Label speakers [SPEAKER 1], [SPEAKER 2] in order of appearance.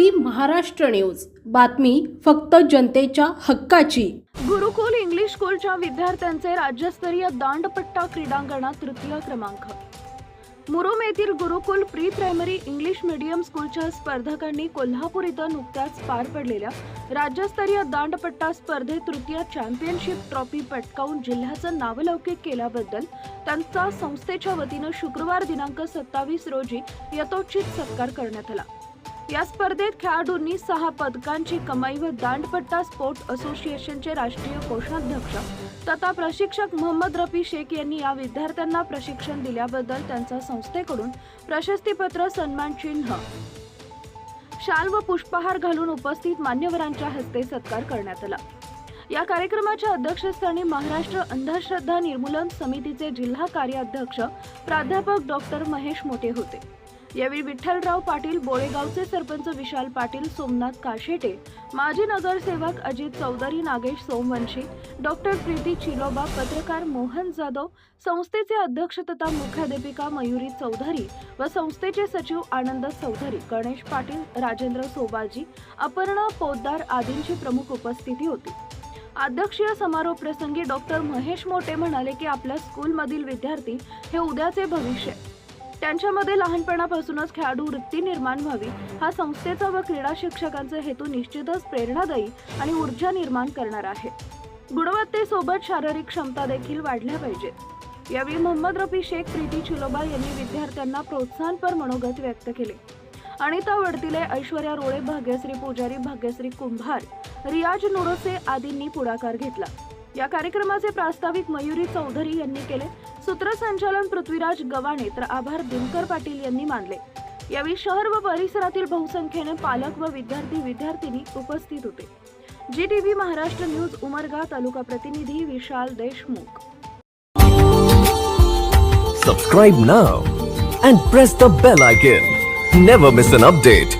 [SPEAKER 1] TV Maharashtra news. बातमी फक्त जनतेच्या हक्काची.
[SPEAKER 2] गुरुकुल इंग्लिश स्कूलच्या विद्यार्थ्यांचे राज्यस्तरीय दांडपट्टा क्रीडांगणात तृतीय क्रमांक. मुरुम येथील Gurukul pre primary English medium स्कूलच्या स्पर्धकांनी कोल्हापूर इथं नुकत्याच पार पडलेल्या राज्यस्तरीय दांडपट्टा स्पर्धेत तृतीय चॅम्पियनशिप ट्रॉफी पटकावून जिल्ह्याचं नावलौकिक केल्याबद्दल त्यांचा संस्थेच्या वतीनं शुक्रवार दिनांक सत्तावीस रोजी यथोचित सत्कार करण्यात आला. या स्पर्धेत खेळाडूंनी सहा पदकांची कमाई व दांडपट्टा स्पोर्ट असोसिएशनचे राष्ट्रीय कोषाध्यक्ष तथा प्रशिक्षक मोहम्मद रफी शेख यांनी या विद्यार्थ्यांना प्रशिक्षण दिल्याबद्दल त्यांचा संस्थेकडून प्रशस्तीपत्र सन्मान चिन्ह शाल व पुष्पहार घालून उपस्थित मान्यवरांच्या हस्ते सत्कार करण्यात आला. या कार्यक्रमाच्या अध्यक्षस्थानी महाराष्ट्र अंधश्रद्धा निर्मूलन समितीचे जिल्हा कार्याध्यक्ष प्राध्यापक डॉक्टर महेश मोठे होते. यावेळी विठ्ठलराव पाटील बोळेगावचे सरपंच विशाल पाटील सोमनाथ काशेटे माजी नगरसेवक अजित चौधरी नागेश सोमवंशी डॉक्टर प्रीती चिलोबा पत्रकार मोहन जाधव संस्थेचे अध्यक्ष तथा मुख्याध्यापिका मयुरी चौधरी व संस्थेचे सचिव आनंद चौधरी गणेश पाटील राजेंद्र सोबाजी अपर्णा पोद्दार आदींची प्रमुख उपस्थिती होती अध्यक्षीय समारोप प्रसंगी डॉक्टर महेश मोटे म्हणाले की आपल्या स्कूलमधील विद्यार्थी हे उद्याचे भविष्य आहे. त्यांच्यामध्ये लहानपणापासूनच खेळाडू वृत्ती निर्माण व्हावी. हा संस्थेचा व क्रीडा शिक्षकांचा हेतू निश्चितच प्रेरणादायी आणि ऊर्जा निर्माण करणार आहे. गुणवत्तेसोबत शारीरिक क्षमता देखील वाढल्या पाहिजेत. यावेळी मोहम्मद रफी शेख प्रीती चिलोबा यांनी विद्यार्थ्यांना प्रोत्साहनपर मनोगत व्यक्त केले. अनिता वडतिले ऐश्वर्या रोळे भाग्यश्री पुजारी भाग्यश्री कुंभार रियाज नुरोसे आदींनी पुढाकार घेतला. या कार्यक्रमाचे प्रास्ताविक मयुरी चौधरी यांनी केले. सूत्रसंचालन पृथ्वीराज गव्हाणे तर आभार दिनकर पाटील यांनी मानले. यावेळी शहर व परिसरातील बहुसंख्येने पालक व विद्यार्थी विद्यार्थिनी उपस्थित होते. G T V Maharashtra news Umarga taluka प्रतिनिधी Vishal Deshmukh.
[SPEAKER 3] Subscribe now and press the bell icon never miss an update